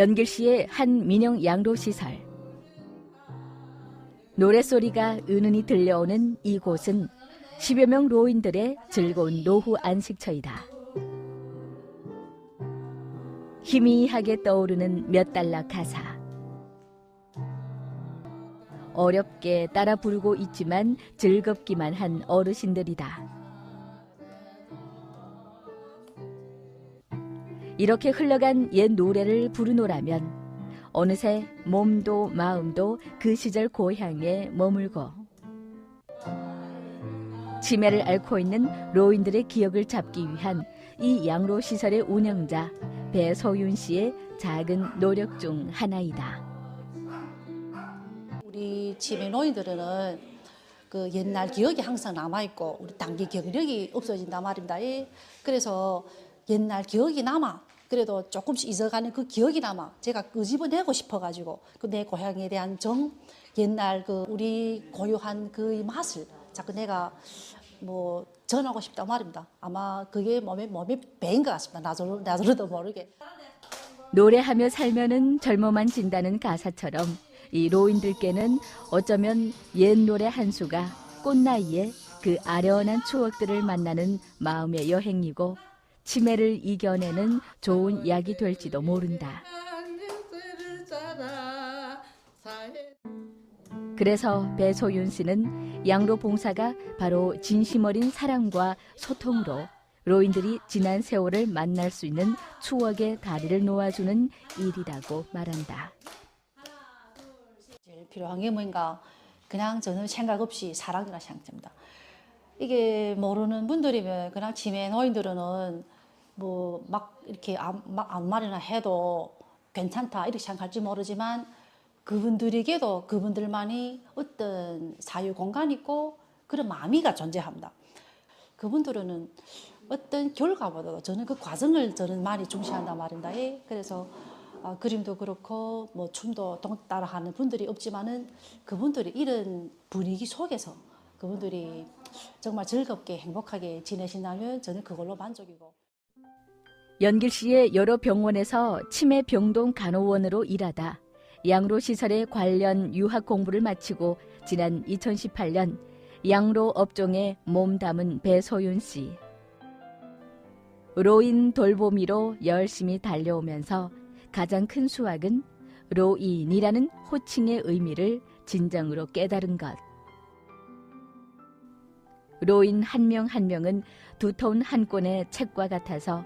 연길시의 한 민영 양로 시설. 노랫소리가 은은히 들려오는 이곳은 10여 명 로인들의 즐거운 노후 안식처이다. 희미하게 떠오르는 몇 달러 가사. 어렵게 따라 부르고 있지만 즐겁기만 한 어르신들이다. 이렇게 흘러간 옛 노래를 부르노라면 어느새 몸도 마음도 그 시절 고향에 머물고 치매를 앓고 있는 로인들의 기억을 잡기 위한 이 양로 시설의 운영자 배소윤 씨의 작은 노력 중 하나이다. 우리 집의 노인들은 그 옛날 기억이 항상 남아 있고 우리 단기 기억력이 없어진단 말입니다. 예. 그래서 옛날 기억이 남아. 그래도 조금씩 잊어가는 그 기억이 남아. 제가 끄집어내고 싶어가지고 그 내 고향에 대한 정, 옛날 그 우리 고유한 그 맛을 자꾸 내가 뭐 전하고 싶단 말입니다. 아마 그게 몸에 몸에 배인 것 같습니다. 나도 나도도 모르게. 노래하며 살면은 젊어만 진다는 가사처럼 이 로인들께는 어쩌면 옛 노래 한 수가 꽃나이에 그 아련한 추억들을 만나는 마음의 여행이고 치매를 이겨내는 좋은 약이 될지도 모른다. 그래서 배소윤 씨는 양로 봉사가 바로 진심 어린 사랑과 소통으로 로인들이 지난 세월을 만날 수 있는 추억의 다리를 놓아주는 일이라고 말한다. 제일 필요한 게 뭔가 그냥 저는 생각 없이 사랑이라 생각합니다. 이게 모르는 분들이면 그냥 치매 노인들은 뭐 막 이렇게 아무, 말이나 해도 괜찮다 이렇게 생각할지 모르지만 그분들에게도 그분들만이 어떤 사유 공간이 있고 그런 마음이가 존재합니다. 그분들은 어떤 결과보다도 저는 그 과정을 저는 많이 중시한단 말입니다. 예. 그래서 어, 그림도 그렇고 뭐 춤도 동 따라하는 분들이 없지만은 그분들이 이런 분위기 속에서 그분들이 정말 즐겁게 행복하게 지내신다면 저는 그걸로 만족이고. 연길시의 여러 병원에서 치매 병동 간호원으로 일하다 양로 시설의 관련 유학 공부를 마치고 지난 2018년 양로 업종에 몸 담은 배소윤 씨. 로인 돌보미로 열심히 달려오면서 가장 큰 수확은 로인이라는 호칭의 의미를 진정으로 깨달은 것. 로인 한 명한 명은 두터운 한 권의 책과 같아서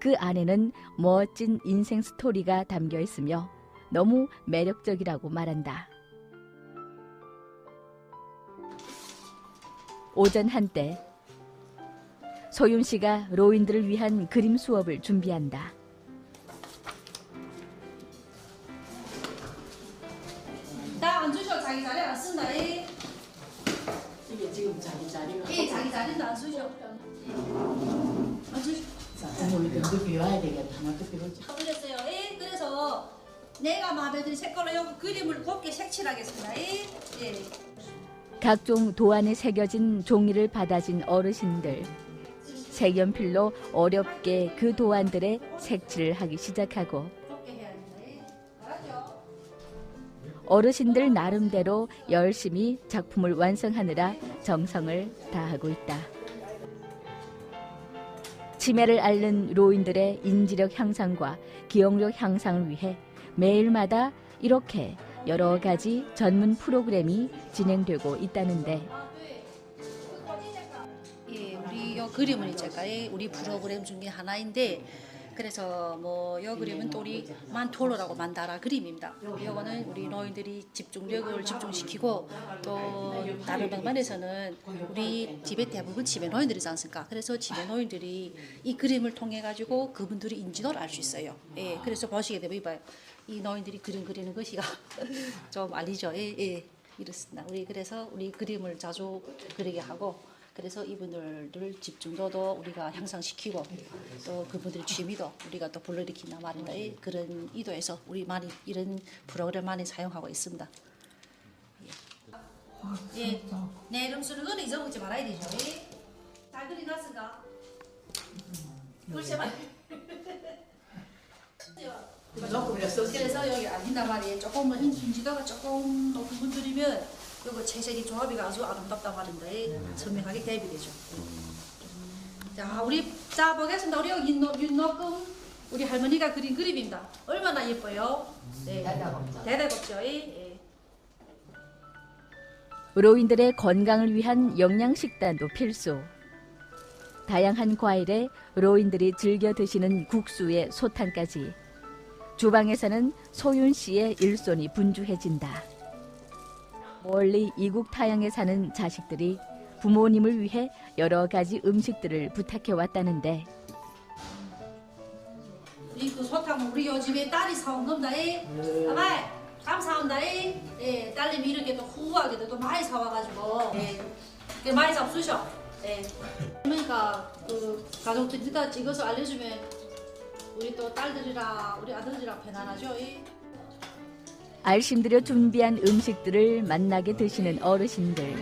그 안에는 멋진 인생 스토리가 담겨 있으며 너무 매력적이라고 말한다. 오전 한때 소윤 씨가 로인들을 위한 그림 수업을 준비한다. 나안 주셔 자기 자리 안 쓴다. 예, 이게 지금 자기 자리가 예 자기 자리도 안 주셔. 우리 병도 비워야 되겠다. 하나도 비우자. 그랬어요. 예, 그래서 내가 마음에 드는 색깔로 요 그림을 곱게 색칠하겠습니다. 예, 예. 각종 도안에 새겨진 종이를 받아진 어르신들. 색연필로 어렵게 그 도안들에 색칠을 하기 시작하고 곱게 해야 됩니다. 예. 알았죠? 어르신들 나름대로 열심히 작품을 완성하느라 정성을 다하고 있다. 치매를 앓는 로인들의 인지력 향상과 기억력 향상을 위해 매일마다 이렇게 여러 가지 전문 프로그램이 진행되고 있다는데. 예, 우리 요 그림은 제가 우리 프로그램 중에 하나인데 그래서 뭐요 그림은 또 우리 만토로라고 만다라 그림입니다. 요거는 우리 노인들이 집중력을 집중시키고 또 다른 방면에서는 우리 집의 대부분 집에 노인들이지 않습니까? 그래서 집에 노인들이 이 그림을 통해 가지고 그분들의 인지도를 알 수 있어요. 예, 그래서 보시게 되면 이봐요. 이 노인들이 그림 그리는 것이가 좀 알리죠. 예, 예. 이렇습니다. 우리 그래서 우리 그림을 자주 그리게 하고 그래서 이분들을 집중도도 우리가 향상시키고 또 그분들의 취미도 우리가 또 불러일으킨단 말입니다. 예, 그런 의도에서 우리 많이 이런 프로그램 많이 사용하고 있습니다. 예, 예. 내 이름 쓰는 건 잊어먹지 말아야 되죠. 예. 잘 그려놨을까? 글쎄 말. 조금 이랬어. 그래서 여기 아닌단 말이에요. 조금은 흰- 인지도가 조금 높은 분들이면 이거 채색이 조합이 아주 아름답단 말인데 선명하게 대비되죠. 자, 우리 자 보겠습니다. 우리 여기 윤노, 윤노금 우리 할머니가 그린 그림입니다. 얼마나 예뻐요? 네, 대대롭죠. 예. 로인들의 건강을 위한 영양 식단도 필수. 다양한 과일에 로인들이 즐겨 드시는 국수에 소탕까지 주방에서는 소윤 씨의 일손이 분주해진다. 멀리 이국 타양에 사는 자식들이 부모님을 위해 여러 가지 음식들을 부탁해 왔다는데 우리 그 소탕 우리 요즘에 딸이 사온 겁니다. 예. 아마이 감사합니다. 예. 예, 딸님이 이렇게 또 후하게도 또 많이 사와가지고 예. 그 많이 잡수셔. 예. 그러니까 그 가족들이 다 찍어서 알려주면 우리 또 딸들이랑 우리 아들들이랑 편안하죠. 예. 알심 들여 준비한 음식들을 만나게 드시는 어르신들.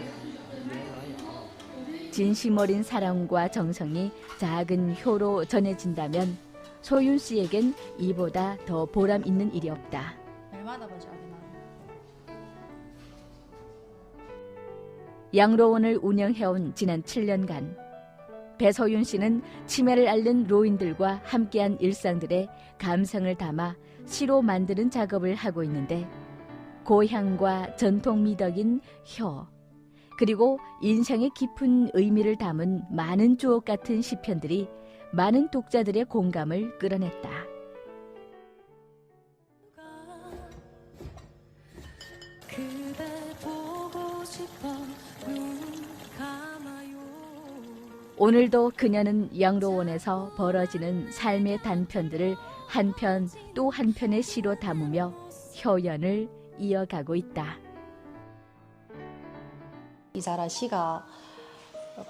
진심 어린 사랑과 정성이 작은 효로 전해진다면 소윤 씨에겐 이보다 더 보람 있는 일이 없다. 얼마나 보자. 얼마나. 양로원을 운영해온 지난 7년간 배서윤 씨는 치매를 앓는 로인들과 함께한 일상들의 감성을 담아 시로 만드는 작업을 하고 있는데 고향과 전통 미덕인 혀 그리고 인생의 깊은 의미를 담은 많은 주옥 같은 시편들이 많은 독자들의 공감을 끌어냈다. 오늘도 그녀는 양로원에서 벌어지는 삶의 단편들을 한 편 또 한 편의 시로 담으며 효연을 이어가고 있다. 이사라 시가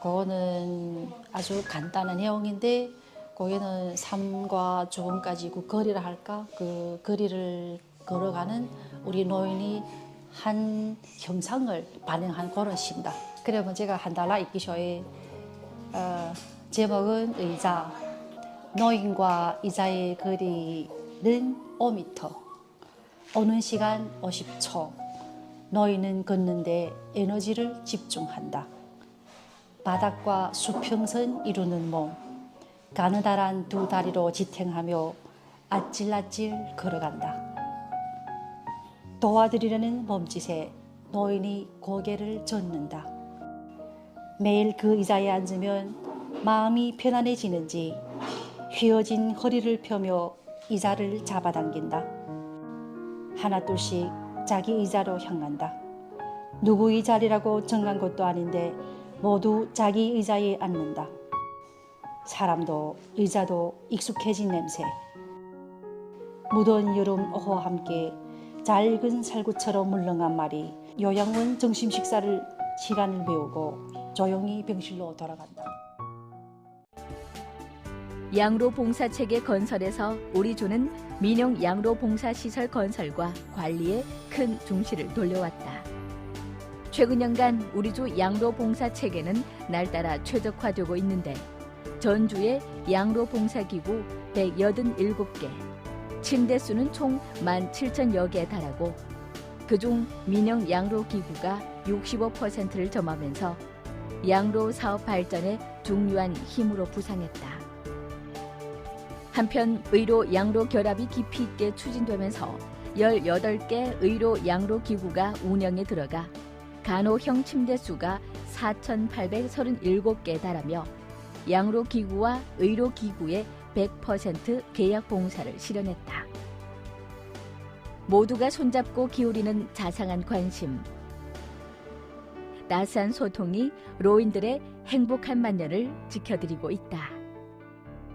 그거는 아주 간단한 내용인데 거기는 삶과 죽음까지 그 거리를 할까 그 거리를 걸어가는 우리 노인이 한 형상을 반영한 그런 시입니다. 그러면 제가 한 달라 읽기 쇼에 어, 제목은 의자 노인과 의자의 거리는 5m 오는 시간 50초 너희는 걷는데 에너지를 집중한다. 바닥과 수평선 이루는 몸, 가느다란 두 다리로 지탱하며 아찔아찔 걸어간다. 도와드리려는 몸짓에 노인이 고개를 젓는다. 매일 그 의자에 앉으면 마음이 편안해지는지 휘어진 허리를 펴며 의자를 잡아당긴다. 하나둘씩 자기 의자로 향한다. 누구의 자리라고 정한 것도 아닌데 모두 자기 의자에 앉는다. 사람도 의자도 익숙해진 냄새. 무더운 여름 오후와 함께 잘 익은 살구처럼 물렁한 말이 요양원 점심 식사를 시간을 메우고 조용히 병실로 돌아간다. 양로 봉사 체계 건설에서 우리 조는 민영 양로 봉사 시설 건설과 관리에 큰 중시를 돌려왔다. 최근 년간 우리 조 양로 봉사 체계는 날따라 최적화되고 있는데 전주에 양로 봉사 기구 187개, 침대 수는 총 17,000여 개에 달하고 그중 민영 양로 기구가 65%를 점하면서 양로 사업 발전에 중요한 힘으로 부상했다. 한편 의료 양로 결합이 깊이 있게 추진되면서 18개 의료 양로 기구가 운영에 들어가 간호형 침대 수가 4,837개에 달하며 양로 기구와 의료 기구의 100% 계약 봉사를 실현했다. 모두가 손잡고 기울이는 자상한 관심. 따스한 소통이 로인들의 행복한 만년을 지켜드리고 있다.